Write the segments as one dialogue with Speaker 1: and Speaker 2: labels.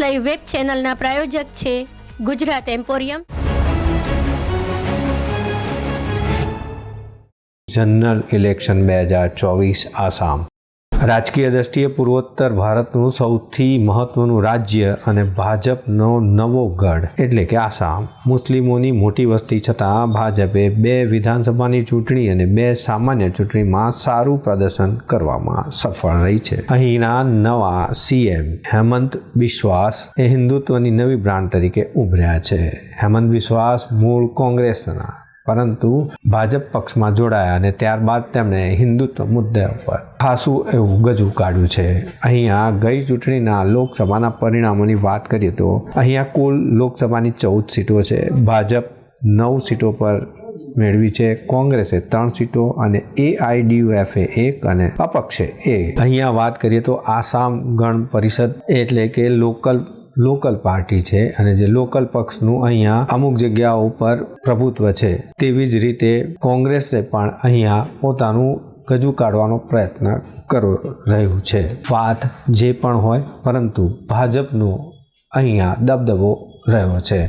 Speaker 1: Live web ચેનલના પ્રાયોજક છે Gujarat emporium.
Speaker 2: General election બે હજાર ચોવીસ આસામ. રાજકીય દ્રષ્ટિએ પૂર્વોત્તર ભારતનું સૌથી મહત્વનું રાજ્ય અને ભાજપનો નવો ગઢ, એટલે કે આસામ. મુસ્લિમોની મોટી વસ્તી છતાં ભાજપે બે વિધાનસભાની ચૂંટણી અને બે સામાન્ય ચૂંટણીમાં સારું પ્રદર્શન કરવામાં સફળ રહી છે. અહીંના નવા સીએમ હેમંત વિશ્વાસ એ હિન્દુત્વની નવી બ્રાન્ડ તરીકે ઉભર્યા છે. હેમંત વિશ્વાસ મૂળ કોંગ્રેસના પરંતુ ભાજપ પક્ષમાં જોડાયા અને ત્યારબાદ તેમણે હિન્દુત્વ મુદ્દે ઉપર ખાસું એવું ગજુ કાઢ્યું છે. અહીંયા ગઈ ચૂંટણીના લોકસભાના પરિણામોની વાત કરીએ તો અહીંયા કુલ લોકસભાની ચૌદ સીટો છે. ભાજપ નવ સીટો પર મેળવી છે. કોંગ્રેસે ત્રણ સીટો અને એઆઈડીયુએફે એક અને અપક્ષે એ અહીંયા વાત કરીએ તો આસામ ગણ પરિષદ એટલે કે લોકલ લોકલ પાર્ટી છે અને જે લોકલ પક્ષનું અહીંયા અમુક જગ્યાઓ ઉપર પ્રભુત્વ છે, તેવી જ રીતે કોંગ્રેસે પણ અહીંયા પોતાનું ગજુ કાઢવાનો પ્રયત્ન કરો રહ્યું છે. વાત જે પણ હોય, પરંતુ ભાજપનો અહીંયા દબદબો રહ્યો છે.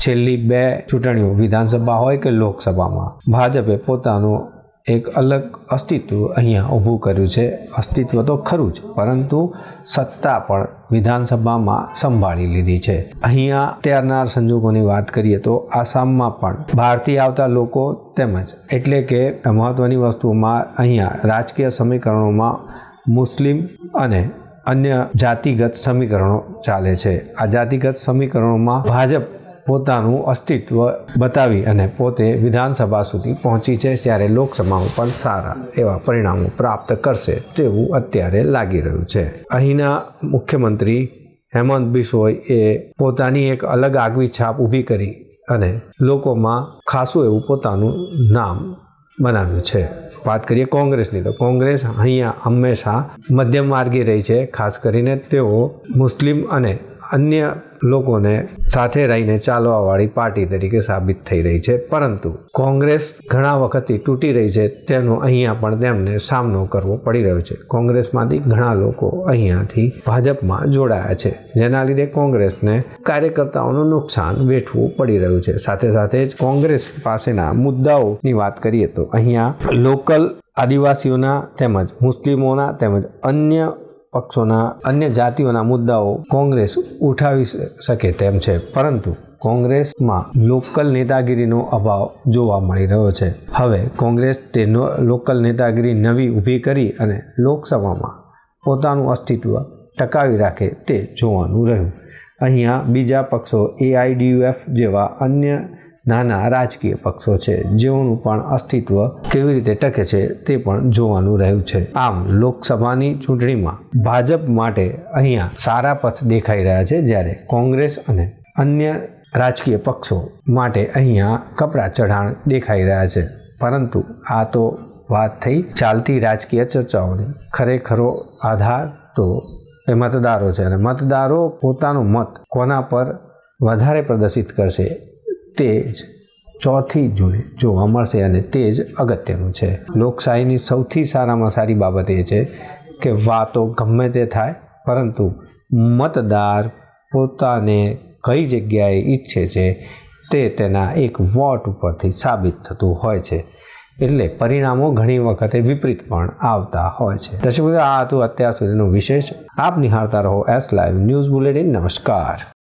Speaker 2: છેલ્લી બે ચૂંટણીઓ વિધાનસભા હોય કે લોકસભામાં, ભાજપે પોતાનું એક અલગ અસ્તિત્વ અહીંયા ઊભું કર્યું છે. અસ્તિત્વ તો ખરું જ, પરંતુ સત્તા પણ વિધાનસભામાં સંભાળી લીધી છે. અહીંયા અત્યારના સંજોગોની વાત કરીએ તો આસામમાં પણ બહારથી આવતા લોકો તેમજ એટલે કે મહત્ત્વની વસ્તુઓમાં અહીંયા રાજકીય સમીકરણોમાં મુસ્લિમ અને અન્ય જાતિગત સમીકરણો ચાલે છે. આ જાતિગત સમીકરણોમાં ભાજપ પોતાનું અસ્તિત્વ બતાવી અને પોતે વિધાનસભા સુધી પહોંચી છે ત્યારે લોકસભામાં પણ સારા એવા પરિણામો પ્રાપ્ત કરશે તેવું અત્યારે લાગી રહ્યું છે. અહીંના મુખ્યમંત્રી હેમંત બિસોઈ એ પોતાની એક અલગ આગવી છાપ ઊભી કરી અને લોકોમાં ખાસું એવું પોતાનું નામ બનાવ્યું છે. વાત કરીએ કોંગ્રેસની તો કોંગ્રેસ અહીંયા હંમેશા મધ્યમ માર્ગી રહી છે, ખાસ કરીને તેઓ મુસ્લિમ અને અન્ય લોકોને સાથે રહીને ચાલવાવાળી પાર્ટી તરીકે સાબિત થઈ રહી છે. પરંતુ કોંગ્રેસ ઘણા વખતથી તૂટી રહી છે. તેનો અહીંયા પણ તેમને સામનો કરવો પડી રહ્યો છે. કોંગ્રેસમાંથી ઘણા લોકો અહીંયાથી ભાજપમાં જોડાયા છે. જેના લીધે કોંગ્રેસને કાર્યકર્તાઓનું નુકસાન વેઠવું પડી રહ્યું છે. સાથે સાથે જ કોંગ્રેસ પાસેના મુદ્દાઓની વાત કરીએ તો અહીંયા લોકલ આદિવાસીઓના તેમજ મુસ્લિમોના તેમજ અન્ય પક્ષોના અન્ય જાતિઓના મુદ્દાઓ કોંગ્રેસ ઉઠાવી શકે તેમ છે. પરંતુ કોંગ્રેસમાં લોકલ નેતાગીરીનો અભાવ જોવા મળી રહ્યો છે. હવે કોંગ્રેસ તે લોકલ નેતાગીરી નવી ઊભી કરી અને લોકસભામાં પોતાનું અસ્તિત્વ ટકાવી રાખે તે જોવાનું રહ્યું. અહીંયા બીજા પક્ષો એઆઈડીયુએફ જેવા અન્ય નાના રાજકીય પક્ષો છે. જેઓનું પણ અસ્તિત્વ કેવી રીતે ટકે છે તે પણ જોવાનું રહ્યું છે. આમ લોકસભાની ચૂંટણીમાં ભાજપ માટે અહીંયા સારા પથ દેખાઈ રહ્યા છે જ્યારે કોંગ્રેસ અને અન્ય રાજકીય પક્ષો માટે અહીંયા કપરા ચઢાણ દેખાઈ રહ્યા છે. પરંતુ આ તો વાત થઈ ચાલતી રાજકીય ચર્ચાઓની. ખરેખરો આધાર તો એ મતદારો છે અને મતદારો પોતાનો મત કોના પર વધારે પ્રદર્શિત કરશે તે જ ચોથી જોવા મળશે અને તે જ અગત્યનું છે. લોકશાહીની સૌથી સારામાં સારી બાબત એ છે કે વાતો ગમે તે થાય, પરંતુ મતદાર પોતાને કઈ જગ્યાએ ઈચ્છે છે તે તેના એક વોટ ઉપરથી સાબિત થતું હોય છે. એટલે પરિણામો ઘણી વખતે વિપરીત પણ આવતા હોય છે. દર્શક આ હતું અત્યાર સુધીનું વિશેષ. આપ નિહાળતા રહો એસ લાઈવ ન્યૂઝ બુલેટિન નમસ્કાર.